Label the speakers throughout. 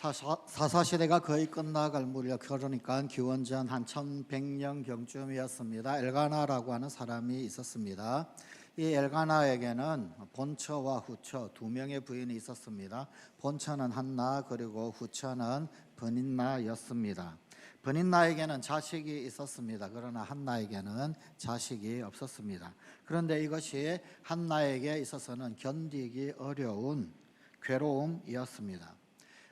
Speaker 1: 사사, 사사시대가 거의 끝나갈 무렵 그러니까 기원전 한 1100년 경쯤이었습니다. 엘가나라고 하는 사람이 있었습니다. 이 엘가나에게는 본처와 후처 두 명의 부인이 있었습니다. 본처는 한나 그리고 후처는 버닌나였습니다. 버닌나에게는 자식이 있었습니다. 그러나 한나에게는 자식이 없었습니다. 그런데 이것이 한나에게 있어서는 견디기 어려운 괴로움이었습니다.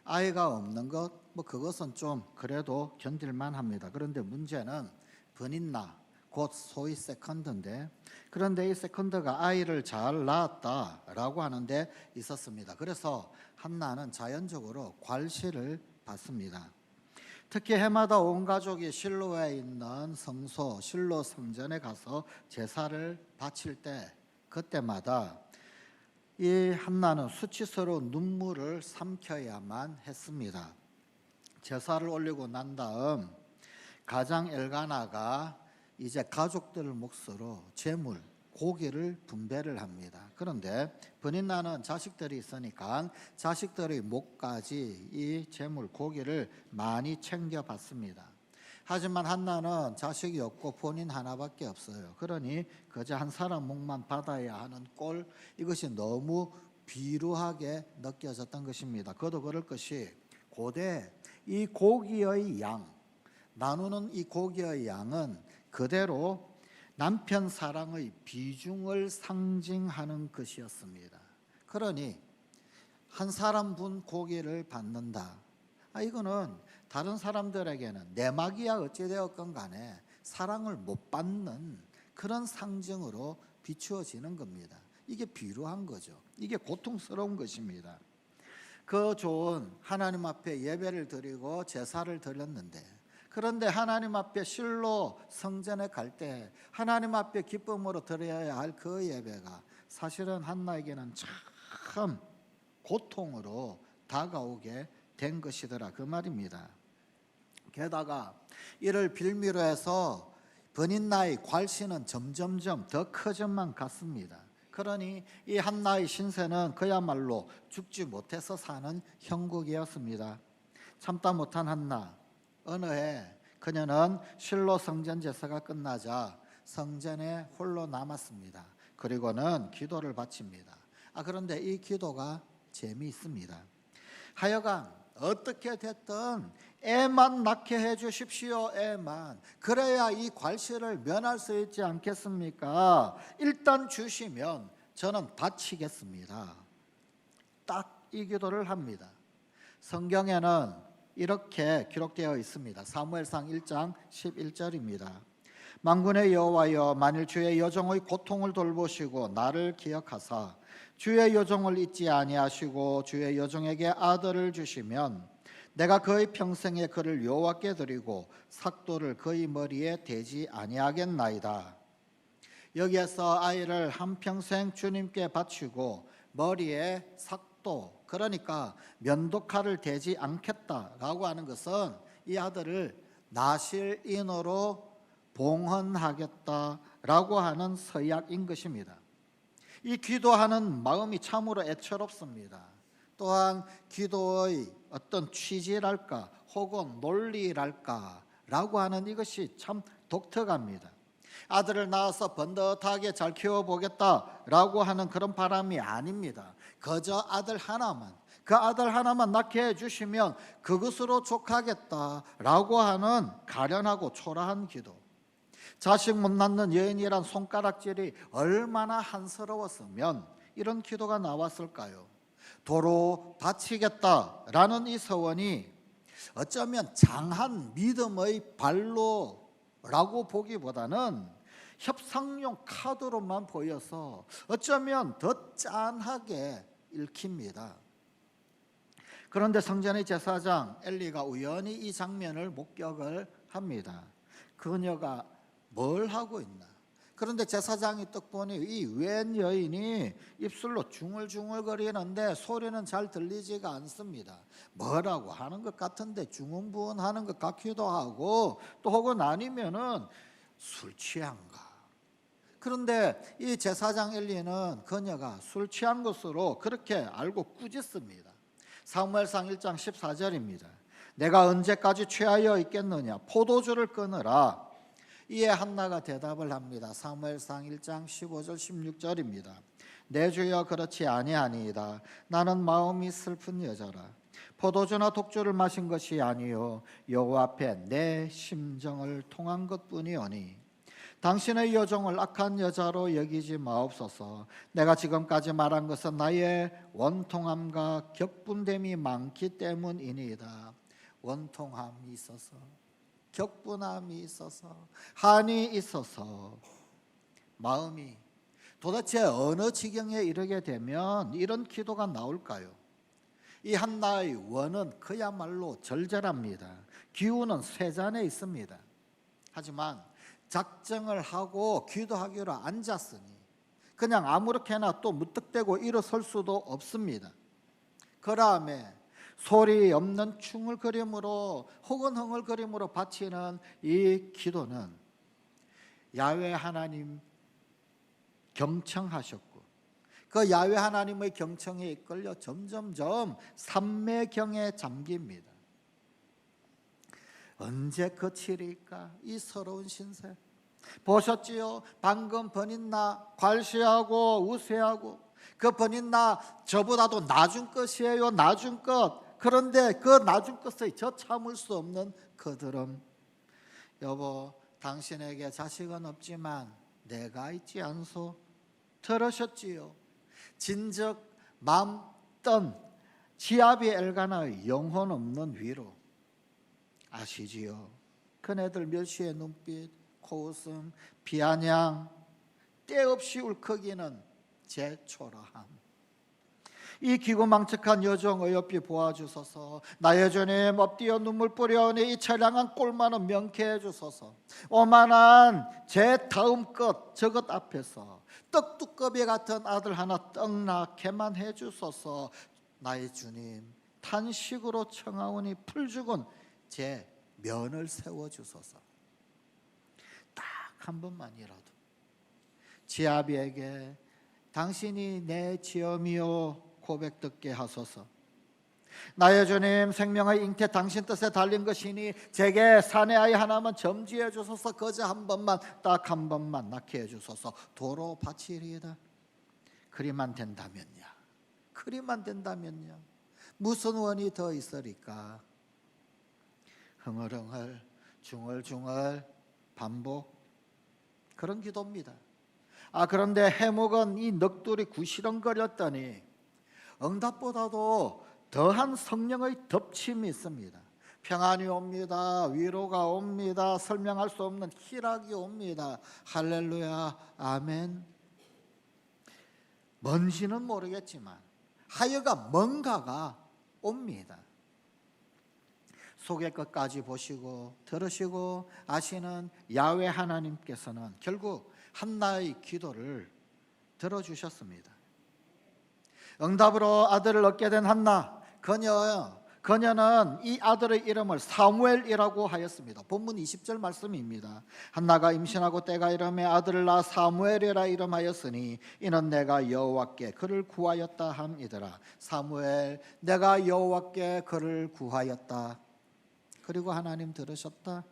Speaker 1: 아이가 없는 것, 뭐 그것은 좀 그래도 견딜만 합니다. 그런데 문제는 버닌나, 곧 소위 세컨드인데, 그런데 이 세컨드가 아이를 잘 낳았다라고 하는데 있었습니다. 그래서 한나는 자연적으로 괄시를 받습니다. 특히 해마다 온 가족이 실로에 있는 성소, 실로 성전에 가서 제사를 바칠 때, 그때마다 이 한나는 수치스러운 눈물을 삼켜야만 했습니다. 제사를 올리고 난 다음 가장 엘가나가 이제 가족들을 몫으로 재물, 고기를 분배를 합니다. 그런데 버닌나는 자식들이 있으니까 자식들의 목까지 이 재물, 고기를 많이 챙겨받습니다. 하지만 한나는 자식이 없고 본인 하나밖에 없어요. 그러니 그저 한 사람 목만 받아야 하는 꼴 이것이 너무 비루하게 느껴졌던 것입니다. 그도 그럴 것이 고대 이 고기의 양 나누는 이 고기의 양은 그대로 남편 사랑의 비중을 상징하는 것이었습니다. 그러니 한 사람 분 고기를 받는다. 아 이거는 다른 사람들에게는 내막이야 어찌되었건 간에 사랑을 못 받는 그런 상징으로 비추어지는 겁니다. 이게 비루한 거죠. 이게 고통스러운 것입니다. 그 좋은 하나님 앞에 예배를 드리고 제사를 드렸는데 그런데 하나님 앞에 실로 성전에 갈 때 하나님 앞에 기쁨으로 드려야 할 그 예배가 사실은 한나에게는 참 고통으로 다가오게 된 것이더라 그 말입니다. 게다가 이를 빌미로 해서 버닌나의 괄시는 점점점 더 커져만 갔습니다. 그러니 이 한나의 신세는 그야말로 죽지 못해서 사는 형국이었습니다. 참다 못한 한나 어느 해 그녀는 실로 성전 제사가 끝나자 성전에 홀로 남았습니다. 그리고는 기도를 바칩니다. 아 그런데 이 기도가 재미있습니다. 하여간 어떻게 됐든 애만 낳게 해 주십시오. 애만. 그래야 이 괄시를 면할 수 있지 않겠습니까? 일단 주시면 저는 바치겠습니다. 딱 이 기도를 합니다. 성경에는 이렇게 기록되어 있습니다. 사무엘상 1장 11절입니다. 만군의 여호와여 만일 주의 여종의 고통을 돌보시고 나를 기억하사 주의 여종을 잊지 아니하시고 주의 여종에게 아들을 주시면 내가 그의 평생에 그를 여호와께 드리고 삭도를 그의 머리에 대지 아니하겠나이다. 여기에서 아이를 한 평생 주님께 바치고 머리에 삭도 그러니까 면도칼을 대지 않겠다라고 하는 것은 이 아들을 나실인으로 봉헌하겠다라고 하는 서약인 것입니다. 이 기도하는 마음이 참으로 애처롭습니다. 또한 기도의 어떤 취지랄까 혹은 논리랄까라고 하는 이것이 참 독특합니다. 아들을 낳아서 번듯하게 잘 키워보겠다라고 하는 그런 바람이 아닙니다. 그저 아들 하나만 그 아들 하나만 낳게 해주시면 그것으로 족하겠다라고 하는 가련하고 초라한 기도. 자식 못 낳는 여인이란 손가락질이 얼마나 한스러웠으면 이런 기도가 나왔을까요? 도로 바치겠다라는 이 서원이 어쩌면 장한 믿음의 발로라고 보기보다는 협상용 카드로만 보여서 어쩌면 더 짠하게 읽힙니다. 그런데 성전의 제사장 엘리가 우연히 이 장면을 목격을 합니다. 그녀가 뭘 하고 있나? 그런데 제사장이 떡 보니 이 웬 여인이 입술로 중얼중얼 거리는데 소리는 잘 들리지가 않습니다. 뭐라고 하는 것 같은데 중흥부흥하는 것 같기도 하고 또 혹은 아니면은 술 취한가? 그런데 이 제사장 엘리는 그녀가 술 취한 것으로 그렇게 알고 꾸짖습니다. 사무엘상 1장 14절입니다. 내가 언제까지 취하여 있겠느냐 포도주를 끊으라. 이에 한나가 대답을 합니다. 사무엘상 1장 15절 16절입니다. 내 주여 그렇지 아니하니이다. 나는 마음이 슬픈 여자라. 포도주나 독주를 마신 것이 아니요 여호와 앞에 내 심정을 통한 것뿐이오니 당신의 여종을 악한 여자로 여기지 마옵소서. 내가 지금까지 말한 것은 나의 원통함과 격분됨이 많기 때문이니이다. 원통함이 있어서 격분함이 있어서 한이 있어서 마음이 도대체 어느 지경에 이르게 되면 이런 기도가 나올까요? 이 한나의 원은 그야말로 절절합니다. 기운은 쇠잔에 있습니다. 하지만 작정을 하고 기도하기로 앉았으니 그냥 아무렇게나 또 무턱대고 일어설 수도 없습니다. 그다음에 소리 없는 충을거림으로 혹은 흥을거림으로 바치는 이 기도는 야외 하나님 경청하셨고 그 야외 하나님의 경청에 이끌려 점점점 삼매경에 잠깁니다. 언제 그칠일까 이 서러운 신세 보셨지요? 방금 번인나 괄시하고 우세하고 그 번인나 저보다도 낮은 것이에요 낮은 것 그런데 그 낮은 것에 저 참을 수 없는 그들은 여보 당신에게 자식은 없지만 내가 있지 않소 들으셨지요? 진즉 맘떤 지아비 엘가나의 영혼 없는 위로 아시지요? 그네들 멸시의 눈빛, 코웃음, 비아냥, 때없이 울컥이는 제 초라함. 이 기고망측한 여정 어여삐 보아주소서. 나의 주님 엎드려 눈물 뿌려오니 이 처량한 꼴만은 명쾌해 주소서. 오만한 제 다음 것 저것 앞에서 떡두꺼비 같은 아들 하나 떡나게만 해 주소서. 나의 주님 탄식으로 청하오니 풀죽은 제 면을 세워 주소서. 딱 한 번만이라도 지아비에게 당신이 내 지엄이요 고백 듣게 하소서. 나의 주님 생명의 잉태 당신 뜻에 달린 것이니 제게 사내 아이 하나만 점지해 주소서 거저 한 번만 딱 한 번만 낳게 해 주소서 도로 바치리이다. 그리만 된다면야. 그리만 된다면야. 무슨 원이 더 있으리까? 흥얼흥얼 중얼중얼 반복 그런 기도입니다. 아 그런데 해묵은 이 넋두리 구시렁거렸더니 응답보다도 더한 성령의 덮침이 있습니다. 평안이 옵니다. 위로가 옵니다. 설명할 수 없는 희락이 옵니다. 할렐루야. 아멘. 뭔지는 모르겠지만 하여가 뭔가가 옵니다. 속의 것까지 보시고 들으시고 아시는 야외 하나님께서는 결국 한나의 기도를 들어주셨습니다. 응답으로 아들을 얻게 된 한나 그녀 그녀는 이 아들의 이름을 사무엘이라고 하였습니다. 본문 20절 말씀입니다. 한나가 임신하고 때가 이름에 아들을 낳아 사무엘이라 이름하였으니 이는 내가 여호와께 그를 구하였다 함이더라. 사무엘 내가 여호와께 그를 구하였다. 그리고 하나님 들으셨다.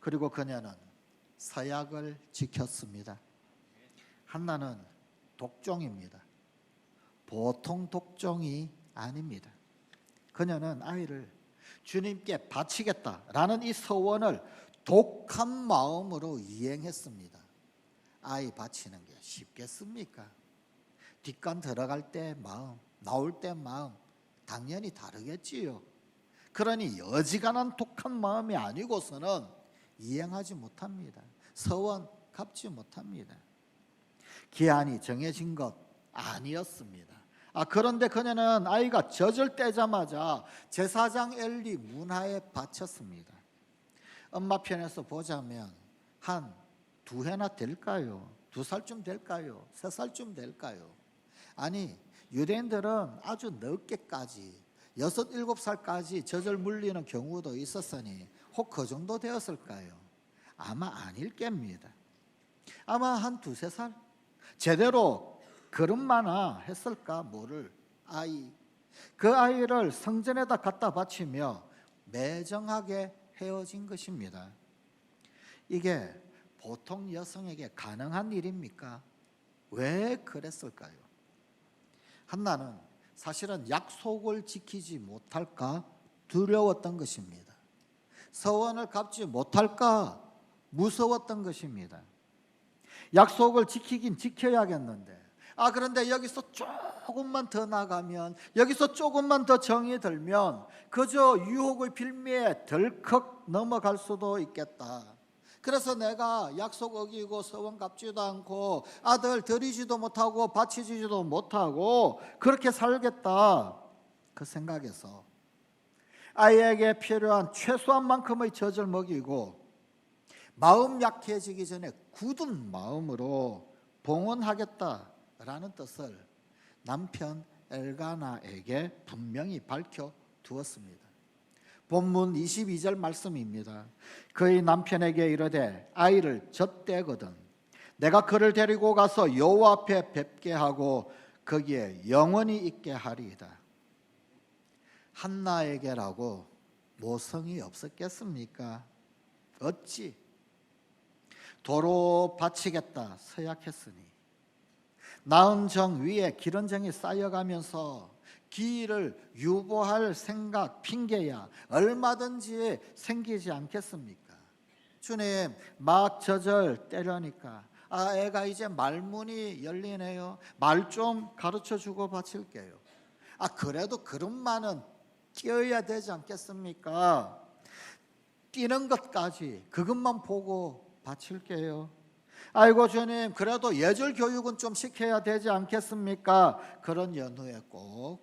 Speaker 1: 그리고 그녀는 서약을 지켰습니다. 한나는 독종입니다. 보통 독종이 아닙니다. 그녀는 아이를 주님께 바치겠다라는 이 서원을 독한 마음으로 이행했습니다. 아이 바치는 게 쉽겠습니까? 뒷간 들어갈 때 마음, 나올 때 마음 당연히 다르겠지요. 그러니 어지간한 독한 마음이 아니고서는 이행하지 못합니다. 서원 갚지 못합니다. 기한이 정해진 것 아니었습니다. 아 그런데 그녀는 아이가 젖을 떼자마자 제사장 엘리 문화에 바쳤습니다. 엄마 편에서 보자면 한 두 해나 될까요? 두 살쯤 될까요? 세 살쯤 될까요? 아니 유대인들은 아주 늦게까지 여섯 일곱 살까지 젖을 물리는 경우도 있었으니 혹 그 정도 되었을까요? 아마 아닐 겁니다. 아마 한 두세 살 제대로 걸음마나 했을까 뭐를 아이 그 아이를 성전에다 갖다 바치며 매정하게 헤어진 것입니다. 이게 보통 여성에게 가능한 일입니까? 왜 그랬을까요? 한나는 사실은 약속을 지키지 못할까 두려웠던 것입니다. 서원을 갚지 못할까 무서웠던 것입니다. 약속을 지키긴 지켜야겠는데 아 그런데 여기서 조금만 더 나가면 여기서 조금만 더 정이 들면 그저 유혹의 빌미에 덜컥 넘어갈 수도 있겠다. 그래서 내가 약속 어기고 서원 갚지도 않고 아들 드리지도 못하고 바치지도 못하고 그렇게 살겠다. 그 생각에서 아이에게 필요한 최소한 만큼의 젖을 먹이고 마음 약해지기 전에 굳은 마음으로 봉헌하겠다 라는 뜻을 남편 엘가나에게 분명히 밝혀 두었습니다. 본문 22절 말씀입니다. 그의 남편에게 이르되 아이를 젖대거든 내가 그를 데리고 가서 여호와 앞에 뵙게 하고 거기에 영원히 있게 하리이다. 한나에게라고 모성이 없었겠습니까? 어찌 도로 바치겠다 서약했으니 나은 정 위에 기른 정이 쌓여가면서 기일을 유보할 생각 핑계야 얼마든지 생기지 않겠습니까? 주님 막 저절 때려니까 아 애가 이제 말문이 열리네요 말 좀 가르쳐 주고 바칠게요 아 그래도 그릇만은 끼어야 되지 않겠습니까? 뛰는 것까지 그것만 보고 바칠게요. 아이고 주님 그래도 예절 교육은 좀 시켜야 되지 않겠습니까? 그런 연후에 꼭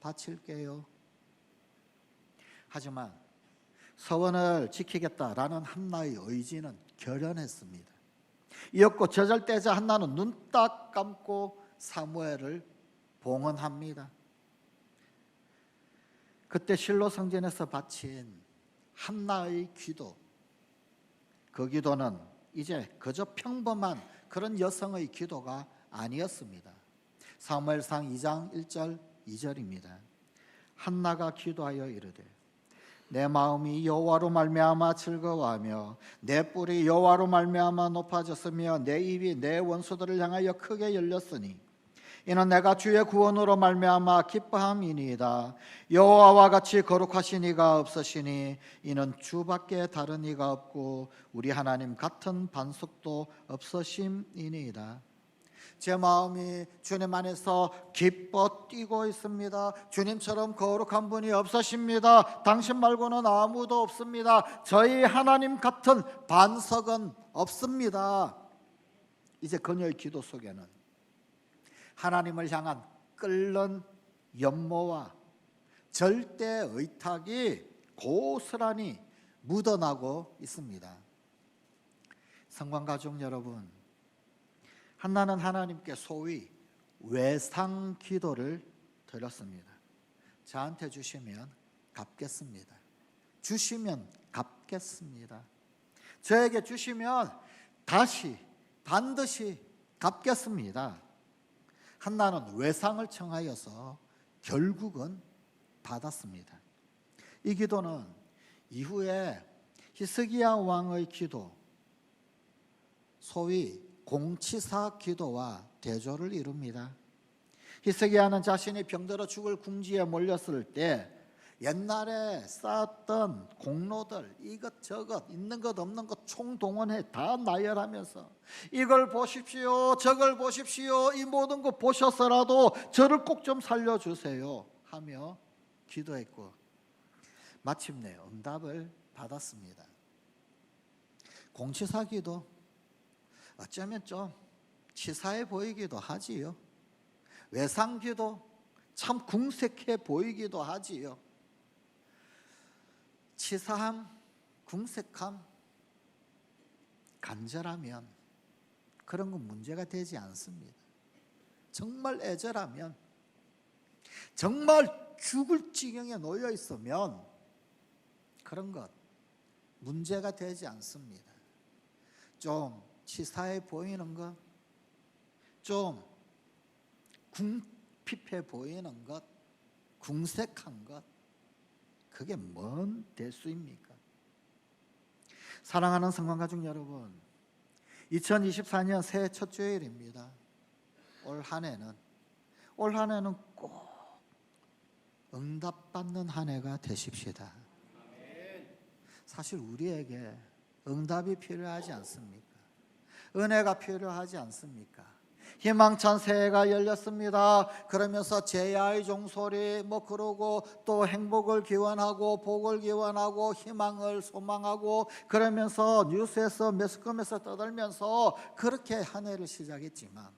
Speaker 1: 바칠게요. 하지만 서원을 지키겠다라는 한나의 의지는 결연했습니다. 이었고 저절대자 한나는 눈 딱 감고 사무엘을 봉헌합니다. 그때 실로 성전에서 바친 한나의 기도 그 기도는 이제 그저 평범한 그런 여성의 기도가 아니었습니다. 사무엘상 2장 1절 2절입니다. 한나가 기도하여 이르되 내 마음이 여호와로 말미암아 즐거워하며 내 뿔이 여호와로 말미암아 높아졌으며 내 입이 내 원수들을 향하여 크게 열렸으니 이는 내가 주의 구원으로 말미암아 기뻐함이니이다. 여호와와 같이 거룩하신 이가 없으시니 이는 주밖에 다른 이가 없고 우리 하나님 같은 반석도 없으심이니이다. 제 마음이 주님 안에서 기뻐 뛰고 있습니다. 주님처럼 거룩한 분이 없으십니다. 당신 말고는 아무도 없습니다. 저희 하나님 같은 반석은 없습니다. 이제 그녀의 기도 속에는 하나님을 향한 끓는 연모와 절대 의탁이 고스란히 묻어나고 있습니다. 성관 가족 여러분, 한나는 하나님께 소위 외상 기도를 드렸습니다. 저한테 주시면 갚겠습니다. 주시면 갚겠습니다. 저에게 주시면 다시 반드시 갚겠습니다. 한나는 외상을 청하여서 결국은 받았습니다. 이 기도는 이후에 히스기야 왕의 기도, 소위 공치사 기도와 대조를 이룹니다. 히스기야는 자신이 병들어 죽을 궁지에 몰렸을 때 옛날에 쌓았던 공로들 이것저것 있는 것 없는 것 총동원해 다 나열하면서 이걸 보십시오 저걸 보십시오 이 모든 거 보셔서라도 저를 꼭 좀 살려주세요 하며 기도했고 마침내 응답을 받았습니다. 공치사 기도 어쩌면 좀 치사해 보이기도 하지요. 외상 기도 참 궁색해 보이기도 하지요 치사함, 궁색함, 간절하면 그런 건 문제가 되지 않습니다. 정말 애절하면 정말 죽을 지경에 놓여 있으면 그런 것 문제가 되지 않습니다. 좀 치사해 보이는 것, 좀 궁핍해 보이는 것 궁색한 것 그게 뭔 대수입니까? 사랑하는 성관 가족 여러분, 2024년 새해 첫 주일입니다. 올 한해는 올 한해는 꼭 응답받는 한 해가 되십시다. 사실 우리에게 응답이 필요하지 않습니까? 은혜가 필요하지 않습니까? 희망찬 새해가 열렸습니다. 그러면서 제야의 종소리 뭐 그러고 또 행복을 기원하고 복을 기원하고 희망을 소망하고 그러면서 뉴스에서 매스컴에서 떠들면서 그렇게 한 해를 시작했지만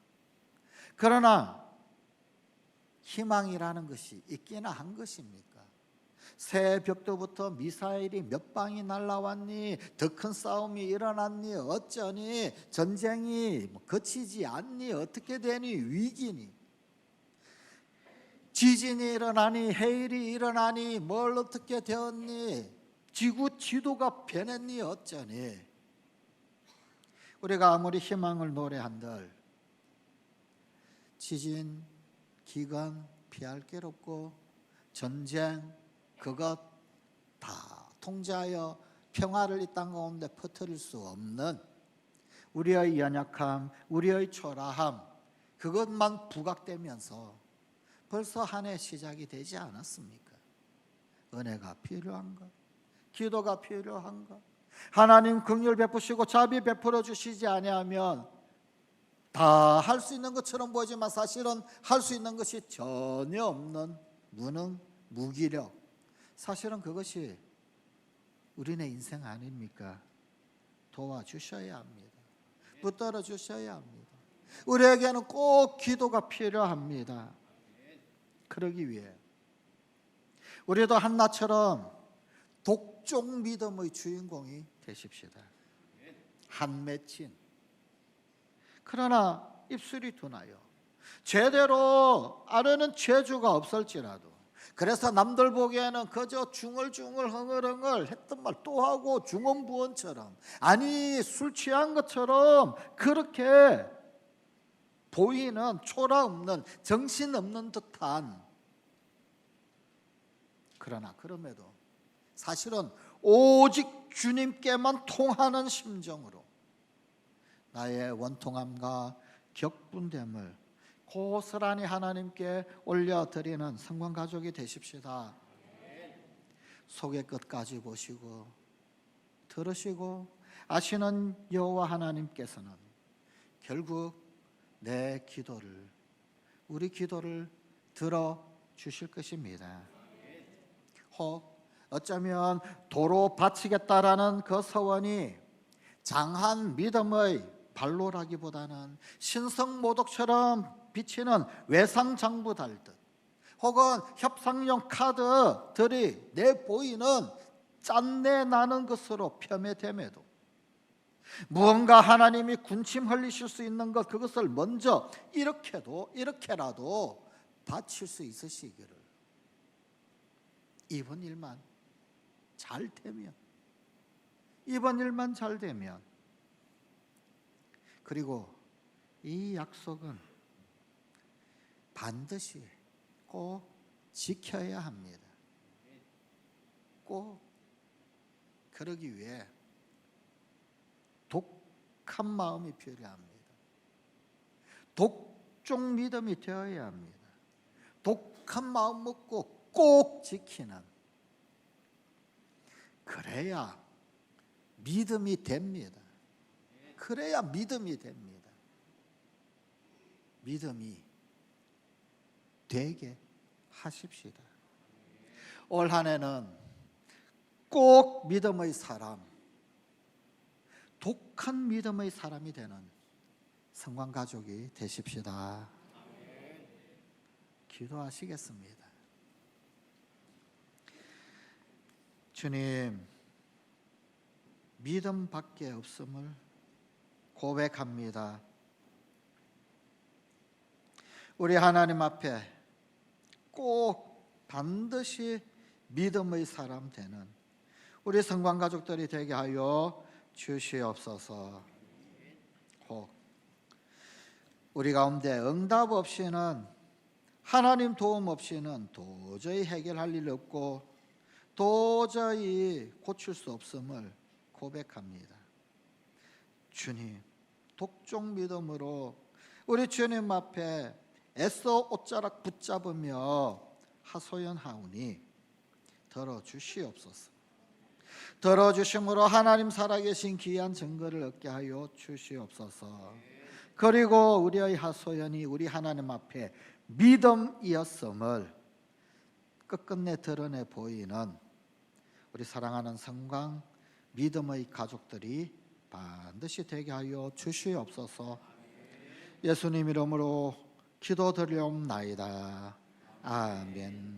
Speaker 1: 그러나 희망이라는 것이 있기나 한 것입니까? 새벽부터 미사일이 몇 방이 날라왔니? 더 큰 싸움이 일어났니? 어쩌니? 전쟁이 뭐 거치지 않니? 어떻게 되니? 위기니? 지진이 일어나니? 해일이 일어나니? 뭘 어떻게 되었니? 지구 지도가 변했니? 어쩌니? 우리가 아무리 희망을 노래한들 지진, 기근 피할 길 없고 전쟁 그것 다 통제하여 평화를 이 땅 가운데 퍼뜨릴 수 없는 우리의 연약함, 우리의 초라함 그것만 부각되면서 벌써 한 해 시작이 되지 않았습니까? 은혜가 필요한 것, 기도가 필요한 것, 하나님 긍휼 베푸시고 자비 베풀어 주시지 아니하면 다 할 수 있는 것처럼 보이지만 사실은 할 수 있는 것이 전혀 없는 무능, 무기력. 사실은 그것이 우리네 인생 아닙니까? 도와주셔야 합니다. 붙들어 주셔야 합니다. 우리에게는 꼭 기도가 필요합니다. 그러기 위해 우리도 한나처럼 독종 믿음의 주인공이 되십시다. 한 맺힌 그러나 입술이 둔하여 제대로 아르는 죄주가 없을지라도 그래서 남들 보기에는 그저 중얼중얼 흥얼흥얼 했던 말 또 하고 중언부언처럼 아니 술 취한 것처럼 그렇게 보이는 초라 없는 정신 없는 듯한 그러나 그럼에도 사실은 오직 주님께만 통하는 심정으로 나의 원통함과 격분됨을 고스란히 하나님께 올려드리는 성관 가족이 되십시다. 속의 끝까지 보시고 들으시고 아시는 여호와 하나님께서는 결국 내 기도를 우리 기도를 들어 주실 것입니다. 혹 어쩌면 도로 바치겠다라는 그 서원이 장한 믿음의 발로라기보다는 신성 모독처럼 비치는 외상 장부 달듯 혹은 협상용 카드들이 내 보이는 짠내 나는 것으로 폄훼됨에도 무언가 하나님이 군침 흘리실 수 있는 것 그것을 먼저 이렇게도 이렇게라도 바칠 수 있으시기를. 이번 일만 잘 되면 이번 일만 잘 되면 그리고 이 약속은 반드시 꼭 지켜야 합니다. 꼭 그러기 위해 독한 마음이 필요합니다. 독종 믿음이 되어야 합니다. 독한 마음 먹고 꼭 지키는 그래야 믿음이 됩니다. 그래야 믿음이 됩니다. 믿음이 되게 하십시다. 올 한 해는 꼭 믿음의 사람, 독한 믿음의 사람이 되는 성관 가족이 되십시다. 기도하시겠습니다. 주님, 믿음밖에 없음을 고백합니다. 우리 하나님 앞에 꼭 반드시 믿음의 사람 되는 우리 성관 가족들이 되게 하여 주시옵소서. 혹 우리 가운데 응답 없이는 하나님 도움 없이는 도저히 해결할 일 없고 도저히 고칠 수 없음을 고백합니다. 주님, 독종 믿음으로 우리 주님 앞에 애써 옷자락 붙잡으며 하소연하오니 들어주시옵소서. 들어주심으로 하나님 살아계신 귀한 증거를 얻게 하여 주시옵소서. 그리고 우리의 하소연이 우리 하나님 앞에 믿음이었음을 끝끝내 드러내 보이는 우리 사랑하는 성광 믿음의 가족들이 반드시 되게 하여 주시옵소서. 예수님 이름으로 기도드리옵나이다. 아멘.